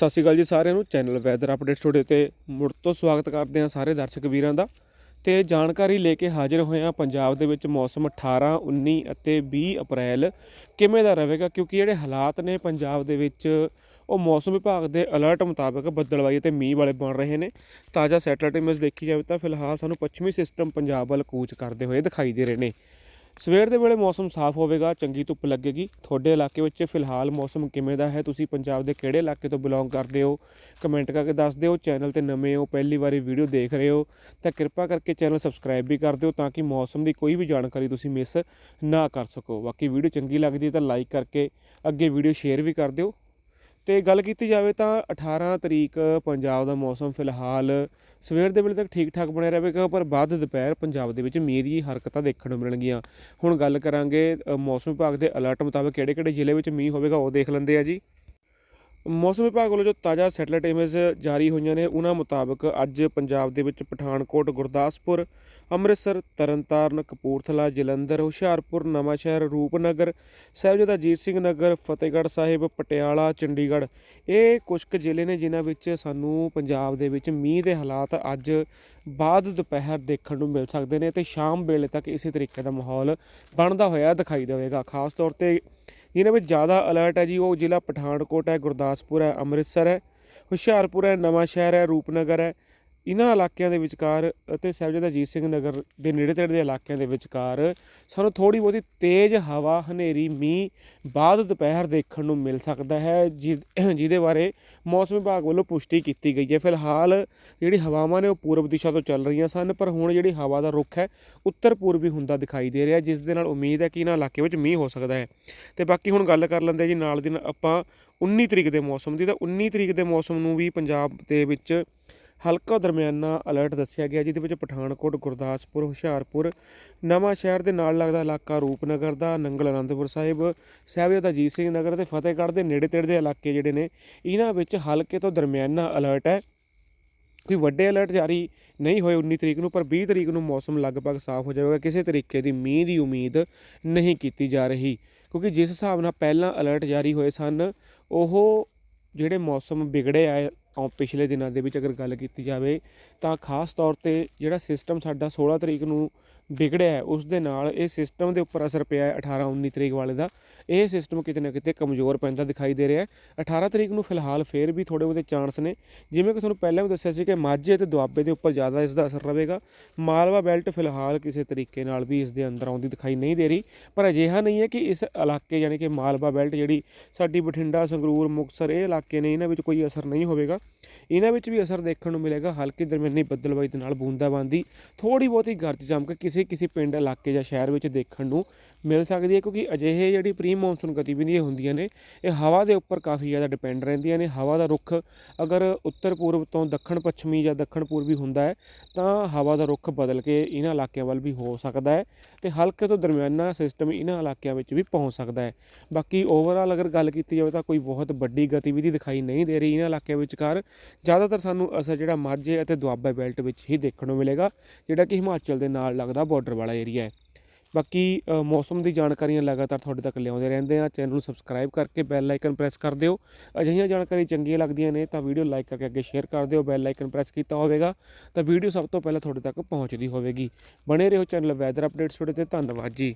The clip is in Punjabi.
ਸਤਿ ਸ਼੍ਰੀ ਅਕਾਲ ਜੀ ਸਾਰਿਆਂ ਨੂੰ। ਚੈਨਲ ਵੈਦਰ ਅਪਡੇਟ ਸਟੂਡੀਓ ਤੇ ਮੁੜ ਤੋਂ ਸਵਾਗਤ ਕਰਦੇ ਹਾਂ ਸਾਰੇ ਦਰਸ਼ਕ ਵੀਰਾਂ ਦਾ। ਤੇ ਜਾਣਕਾਰੀ ਲੈ ਕੇ ਹਾਜ਼ਰ ਹੋਏ ਹਾਂ ਪੰਜਾਬ ਦੇ ਵਿੱਚ ਮੌਸਮ 18 19 ਅਤੇ 20 ਅਪ੍ਰੈਲ ਕਿਵੇਂ ਦਾ ਰਹੇਗਾ? ਕਿਉਂਕਿ ਜਿਹੜੇ ਹਾਲਾਤ ਨੇ ਪੰਜਾਬ ਦੇ ਵਿੱਚ, ਉਹ ਮੌਸਮ ਵਿਭਾਗ ਦੇ ਅਲਰਟ ਮੁਤਾਬਕ ਬੱਦਲਵਾਈ ਅਤੇ ਮੀਂਹ ਵਾਲੇ ਬਣ ਰਹੇ ਨੇ। ਤਾਜ਼ਾ ਸੈਟਲਾਈਟ ਇਮੇਜ ਦੇਖੀ ਜਾਵੇ ਤਾਂ ਫਿਲਹਾਲ ਸਾਨੂੰ ਪੱਛਮੀ ਸਿਸਟਮ ਪੰਜਾਬ ਵੱਲ ਕੂਚ ਕਰਦੇ ਹੋਏ ਦਿਖਾਈ ਦੇ ਰਹੇ ਨੇ। ਸਵੇਰ ਦੇ ਵੇਲੇ ਮੌਸਮ ਸਾਫ਼ ਹੋਵੇਗਾ, ਚੰਗੀ ਧੁੱਪ ਲੱਗੇਗੀ। ਤੁਹਾਡੇ ਇਲਾਕੇ ਵਿੱਚ ਫਿਲਹਾਲ ਮੌਸਮ ਕਿਵੇਂ ਦਾ ਹੈ? ਤੁਸੀਂ ਪੰਜਾਬ ਦੇ ਕਿਹੜੇ ਇਲਾਕੇ ਤੋਂ ਬਿਲੋਂਗ ਕਰਦੇ ਹੋ? ਕਮੈਂਟ ਕਰਕੇ ਦੱਸ ਦਿਓ। ਚੈਨਲ ਤੇ ਨਵੇਂ ਹੋ, ਪਹਿਲੀ ਵਾਰੀ ਵੀਡੀਓ ਦੇਖ ਰਹੇ ਹੋ, ਤਾਂ ਕਿਰਪਾ ਕਰਕੇ ਚੈਨਲ ਸਬਸਕ੍ਰਾਈਬ ਵੀ ਕਰ ਦਿਓ ਤਾਂ ਕਿ ਮੌਸਮ ਦੀ ਕੋਈ ਵੀ ਜਾਣਕਾਰੀ ਤੁਸੀਂ ਮਿਸ ਨਾ ਕਰ ਸਕੋ। ਬਾਕੀ ਵੀਡੀਓ ਚੰਗੀ ਲੱਗਦੀ ਤਾਂ ਲਾਈਕ ਕਰਕੇ ਅੱਗੇ ਵੀਡੀਓ ਸ਼ੇਅਰ ਵੀ ਕਰ ਦਿਓ। ਤੇ ਗੱਲ ਕੀਤੀ ਜਾਵੇ ਤਾਂ 18 ਤਰੀਕ ਪੰਜਾਬ ਦਾ ਮੌਸਮ ਫਿਲਹਾਲ ਸਵੇਰ ਦੇ ਵੇਲੇ ਤੱਕ ਠੀਕ ਠਾਕ ਬਣਿਆ ਰਹੇਗਾ, ਪਰ ਬਾਅਦ ਦੁਪਹਿਰ ਪੰਜਾਬ ਦੇ ਵਿੱਚ ਮੀਂਹ ਦੀ ਹਰਕਤਾਂ ਦੇਖਣ ਨੂੰ ਮਿਲਣਗੀਆਂ। ਹੁਣ ਗੱਲ ਕਰਾਂਗੇ ਮੌਸਮ ਵਿਭਾਗ ਦੇ ਅਲਰਟ ਮੁਤਾਬਕ ਕਿਹੜੇ-ਕਿਹੜੇ ਜ਼ਿਲ੍ਹੇ ਵਿੱਚ ਮੀਂਹ ਹੋਵੇਗਾ ਉਹ ਦੇਖ ਲੈਂਦੇ ਆ ਜੀ। ਮੌਸਮ ਵਿਭਾਗ ਵੱਲੋਂ ਜੋ ਤਾਜ਼ਾ ਸੈਟਲਾਈਟ ਇਮੇਜ ਜਾਰੀ ਹੋਈਆਂ ਨੇ, ਉਹਨਾਂ ਮੁਤਾਬਕ ਅੱਜ ਪੰਜਾਬ ਦੇ ਵਿੱਚ ਪਠਾਨਕੋਟ, ਗੁਰਦਾਸਪੁਰ, ਅੰਮ੍ਰਿਤਸਰ, ਤਰਨਤਾਰਨ, ਕਪੂਰਥਲਾ, ਜਲੰਧਰ, ਹੁਸ਼ਿਆਰਪੁਰ, ਨਵਾਂਸ਼ਹਿਰ, ਰੂਪਨਗਰ, ਸਾਹਿਬਜ਼ਾਦਾ ਅਜੀਤ ਸਿੰਘ ਨਗਰ, ਫਤਿਹਗੜ੍ਹ ਸਾਹਿਬ, ਪਟਿਆਲਾ, ਚੰਡੀਗੜ੍ਹ ਇਹ ਕੁਝ ਕੁ ਜ਼ਿਲ੍ਹੇ ਨੇ ਜਿਨ੍ਹਾਂ ਵਿੱਚ ਸਾਨੂੰ ਪੰਜਾਬ ਦੇ ਵਿੱਚ ਮੀਂਹ ਦੇ ਹਾਲਾਤ ਅੱਜ ਬਾਅਦ ਦੁਪਹਿਰ ਦੇਖਣ ਨੂੰ ਮਿਲ ਸਕਦੇ ਨੇ ਤੇ ਸ਼ਾਮ ਵੇਲੇ ਤੱਕ ਇਸੇ ਤਰੀਕੇ ਦਾ ਮਾਹੌਲ ਬਣਦਾ ਹੋਇਆ ਦਿਖਾਈ ਦੇਵੇਗਾ। ਖਾਸ ਤੌਰ ਤੇ ਜਿਹਨਾਂ ਵਿੱਚ ਜ਼ਿਆਦਾ ਅਲਰਟ ਹੈ ਜੀ, ਉਹ ਜ਼ਿਲ੍ਹਾ ਪਠਾਨਕੋਟ ਹੈ, ਗੁਰਦਾਸਪੁਰ ਹੈ, ਅੰਮ੍ਰਿਤਸਰ ਹੈ, ਹੁਸ਼ਿਆਰਪੁਰ ਹੈ ਨਵਾਂ ਸ਼ਹਿਰ ਹੈ, ਰੂਪਨਗਰ ਹੈ ਇਹਨਾਂ ਇਲਾਕਿਆਂ ਦੇ ਵਿਚਕਾਰ ਅਤੇ ਸਾਹਿਬਜ਼ਾਦਾ ਅਜੀਤ ਸਿੰਘ ਨਗਰ ਦੇ ਨੇੜੇ ਤੇੜੇ ਦੇ ਇਲਾਕਿਆਂ ਦੇ ਵਿਚਕਾਰ ਸਾਨੂੰ ਥੋੜੀ ਬਹੁਤੀ ਤੇਜ਼ ਹਵਾ, ਹਨੇਰੀ, ਮੀਂਹ ਬਾਅਦ ਦੁਪਹਿਰ ਦੇਖਣ ਨੂੰ ਮਿਲ ਸਕਦਾ ਹੈ ਜਿ- ਜਿਹਦੇ ਬਾਰੇ ਮੌਸਮ ਵਿਭਾਗ ਵੱਲੋਂ ਪੁਸ਼ਟੀ ਕੀਤੀ ਗਈ ਹੈ। ਫਿਲਹਾਲ ਜਿਹੜੀ ਹਵਾਵਾਂ ਨੇ ਉਹ ਪੂਰਬ ਦਿਸ਼ਾ ਤੋਂ ਚੱਲ ਰਹੀਆਂ ਸਨ, ਪਰ ਹੁਣ ਜਿਹੜੀ ਹਵਾ ਦਾ ਰੁਖ ਹੈ, ਉੱਤਰ ਪੂਰਬੀ ਹੁੰਦਾ ਦਿਖਾਈ ਦੇ ਰਿਹਾ, ਜਿਸ ਦੇ ਨਾਲ ਉਮੀਦ ਹੈ ਕਿ ਇਹਨਾਂ ਇਲਾਕੇ ਵਿੱਚ ਮੀਂਹ ਹੋ ਸਕਦਾ ਹੈ। ਤੇ ਬਾਕੀ ਹੁਣ ਗੱਲ ਕਰ ਲੈਂਦੇ ਜੀ, ਨਾਲ ਦੀ ਨਾਲ ਆਪਾਂ 19 ਤਰੀਕ ਦੇ ਮੌਸਮ ਦੀ, ਤਾਂ 19 ਤਰੀਕ ਦੇ ਮੌਸਮ ਨੂੰ ਵੀ ਪੰਜਾਬ ਦੇ ਵਿੱਚ ਹਲਕਾ ਦਰਮਿਆਨਾ ਅਲਰਟ ਦੱਸਿਆ ਗਿਆ, ਜਿਹਦੇ ਵਿੱਚ ਪਠਾਨਕੋਟ, ਗੁਰਦਾਸਪੁਰ, ਹੁਸ਼ਿਆਰਪੁਰ, ਨਵਾਂ ਸ਼ਹਿਰ ਦੇ ਨਾਲ ਲੱਗਦਾ ਇਲਾਕਾ ਰੂਪਨਗਰ ਦਾ, ਨੰਗਲ ਅਨੰਦਪੁਰ ਸਾਹਿਬ, ਸਾਹਿਬਜ਼ਾਦਾ ਅਜੀਤ ਸਿੰਘ ਨਗਰ ਤੇ ਫਤਿਹਗੜ੍ਹ ਦੇ ਨੇੜੇ ਤੇੜੇ ਦੇ ਇਲਾਕੇ ਜਿਹੜੇ ਨੇ, ਇਹਨਾਂ ਵਿੱਚ ਹਲਕੇ ਤੋਂ ਦਰਮਿਆਨਾ ਅਲਰਟ ਹੈ। ਕੋਈ ਵੱਡੇ ਅਲਰਟ ਜਾਰੀ ਨਹੀਂ ਹੋਏ 19 ਤਰੀਕ ਨੂੰ, ਪਰ 20 ਤਰੀਕ ਨੂੰ ਮੌਸਮ ਲਗਭਗ ਸਾਫ਼ ਹੋ ਜਾਵੇਗਾ। ਕਿਸੇ ਤਰੀਕੇ ਦੀ ਮੀਂਹ ਦੀ ਉਮੀਦ ਨਹੀਂ ਕੀਤੀ ਜਾ ਰਹੀ, ਕਿਉਂਕਿ ਜਿਸ ਹਿਸਾਬ ਨਾਲ ਪਹਿਲਾਂ ਅਲਰਟ ਜਾਰੀ ਹੋਏ ਸਨ, ਉਹ ਜਿਹੜੇ ਮੌਸਮ ਵਿਗੜੇ ਆਏ ਪਿਛਲੇ ਦਿਨਾਂ ਦੇ ਵਿੱਚ ਅਗਰ ਗੱਲ ਕੀਤੀ ਜਾਵੇ ਤਾਂ ਖਾਸ ਤੌਰ ਤੇ ਜਿਹੜਾ ਸਿਸਟਮ ਸਾਡਾ 16 ਤਰੀਕ ਨੂੰ ਵਿਗੜਿਆ ਉਸ ਦੇ ਨਾਲ ਇਹ ਸਿਸਟਮ ਦੇ ਉੱਪਰ ਅਸਰ ਪਿਆ ਹੈ 18 19 ਤਰੀਕ ਵਾਲੇ ਦਾ। ਇਹ ਸਿਸਟਮ ਕਿਤੇ ਨਾ ਕਿਤੇ ਕਮਜ਼ੋਰ ਪੈਂਦਾ ਦਿਖਾਈ ਦੇ ਰਿਹਾ ਹੈ। 18 ਤਰੀਕ ਨੂੰ ਫਿਲਹਾਲ ਫੇਰ ਵੀ ਥੋੜੇ ਬਹੁਤੇ ਚਾਂਸ ਨੇ। ਜਿਵੇਂ ਕਿ ਤੁਹਾਨੂੰ ਪਹਿਲਾਂ ਵੀ ਦੱਸਿਆ ਸੀ ਕਿ ਮਾਝੇ ਤੇ ਦੁਆਬੇ ਦੇ ਉੱਪਰ ਜ਼ਿਆਦਾ ਇਸ ਦਾ ਅਸਰ ਰਹੇਗਾ। ਮਾਲਵਾ ਬੈਲਟ ਫਿਲਹਾਲ ਕਿਸੇ ਤਰੀਕੇ ਨਾਲ ਵੀ ਇਸ ਦੇ ਅੰਦਰ ਆਉਂਦੀ ਦਿਖਾਈ ਨਹੀਂ ਦੇ ਰਹੀ। ਪਰ ਅਜਿਹਾ ਨਹੀਂ ਹੈ ਕਿ ਇਸ ਇਲਾਕੇ ਯਾਨੀ ਕਿ ਮਾਲਵਾ ਬੈਲਟ ਜਿਹੜੀ ਸਾਡੀ ਬਠਿੰਡਾ, ਸੰਗਰੂਰ, ਮੁਕਤਸਰ ਇਹ ਇਲਾਕੇ ਨੇ, ਇਹਨਾਂ ਵਿੱਚ ਕੋਈ ਅਸਰ ਨਹੀਂ ਹੋਵੇਗਾ। ਇਹਨਾਂ ਵਿੱਚ ਵੀ ਅਸਰ ਦੇਖਣ ਨੂੰ ਮਿਲੇਗਾ। ਹਲਕੀ ਦਰਮਿਆਨੀ ਬੱਦਲਬਾਈ ਦੇ ਨਾਲ ਬੂੰਦਾਬਾਂਦੀ ਥੋੜੀ ਬਹੁਤੀ ਗਰਜ ਚਮਕ, ਕਿਸੇ ਕਿਸੇ ਪਿੰਡ, ਇਲਾਕੇ ਜਾਂ ਸ਼ਹਿਰ ਵਿੱਚ ਦੇਖਣ ਨੂੰ ਮਿਲ ਸਕਦੀ ਹੈ, ਕਿਉਂਕਿ ਅਜਿਹੇ ਜਿਹੜੀ ਪ੍ਰੀ ਮੌਨਸੂਨ ਗਤੀਵਿਧੀਆਂ ਹੁੰਦੀਆਂ ਨੇ, ਇਹ ਹਵਾ ਦੇ ਉੱਪਰ ਕਾਫੀ ਜ਼ਿਆਦਾ ਡਿਪੈਂਡ ਰਹਿੰਦੀਆਂ ਨੇ। ਹਵਾ ਦਾ ਰੁਖ ਅਗਰ ਉੱਤਰ ਪੂਰਬ ਤੋਂ ਦੱਖਣ ਪੱਛਮੀ ਜਾਂ ਦੱਖਣ ਪੂਰਬੀ ਹੁੰਦਾ ਹੈ, ਤਾਂ ਹਵਾ ਦਾ ਰੁਖ ਬਦਲ ਕੇ ਇਹਨਾਂ ਇਲਾਕਿਆਂ ਵੱਲ ਵੀ ਹੋ ਸਕਦਾ ਹੈ ਤੇ ਹਲਕੇ ਤੋਂ ਦਰਮਿਆਨਾ ਸਿਸਟਮ ਇਹਨਾਂ ਇਲਾਕਿਆਂ ਵਿੱਚ ਵੀ ਪਹੁੰਚ ਸਕਦਾ ਹੈ। ਬਾਕੀ ਓਵਰਆਲ ਅਗਰ ਗੱਲ ਕੀਤੀ ਜਾਵੇ ਤਾਂ ਕੋਈ ਬਹੁਤ ਵੱਡੀ ਗਤੀਵਿਧੀ ਦਿਖਾਈ ਨਹੀਂ ਦੇ ਰਹੀ ਇਹਨਾਂ ਇਲਾਕਿਆਂ ਵਿਚਕਾਰ। ਜ਼ਿਆਦਾਤਰ ਸਾਨੂੰ ਅਸਰ ਜਿਹੜਾ ਮਾਝੇ ਅਤੇ ਦੁਆਬਾ ਬੈਲਟ ਵਿੱਚ ਹੀ ਦੇਖਣ ਨੂੰ ਮਿਲੇਗਾ, ਜਿਹੜਾ ਕਿ ਹਿਮਾਚਲ ਦੇ ਨਾਲ ਲੱਗਦਾ ਬਾਰਡਰ ਵਾਲਾ ਏਰੀਆ ਹੈ। ਬਾਕੀ ਮੌਸਮ ਦੀ ਜਾਣਕਾਰੀਆਂ ਲਗਾਤਾਰ ਤੁਹਾਡੇ ਤੱਕ ਲਿਆਉਂਦੇ ਰਹਿੰਦੇ ਆ ਚੈਨਲ ਨੂੰ ਸਬਸਕ੍ਰਾਈਬ ਕਰਕੇ ਬੈਲ ਆਈਕਨ ਪ੍ਰੈਸ ਕਰ ਦਿਓ। ਅਜਿਹੀਆਂ ਜਾਣਕਾਰੀ ਚੰਗੀਆਂ ਲੱਗਦੀਆਂ ਨੇ ਤਾਂ ਵੀਡੀਓ ਲਾਈਕ ਕਰਕੇ ਅੱਗੇ ਸ਼ੇਅਰ ਕਰ ਦਿਓ। ਬੈਲ ਆਈਕਨ ਪ੍ਰੈਸ ਕੀਤਾ ਹੋਵੇਗਾ ਤਾਂ ਵੀਡੀਓ ਸਭ ਤੋਂ ਪਹਿਲਾਂ ਤੁਹਾਡੇ ਤੱਕ ਪਹੁੰਚਦੀ ਹੋਵੇਗੀ। ਬਣੇ ਰਹੋ ਚੈਨਲ ਵੈਦਰ ਅਪਡੇਟਸ ਤੁਹਾਡੇ ਤੇ। ਧੰਨਵਾਦ ਜੀ।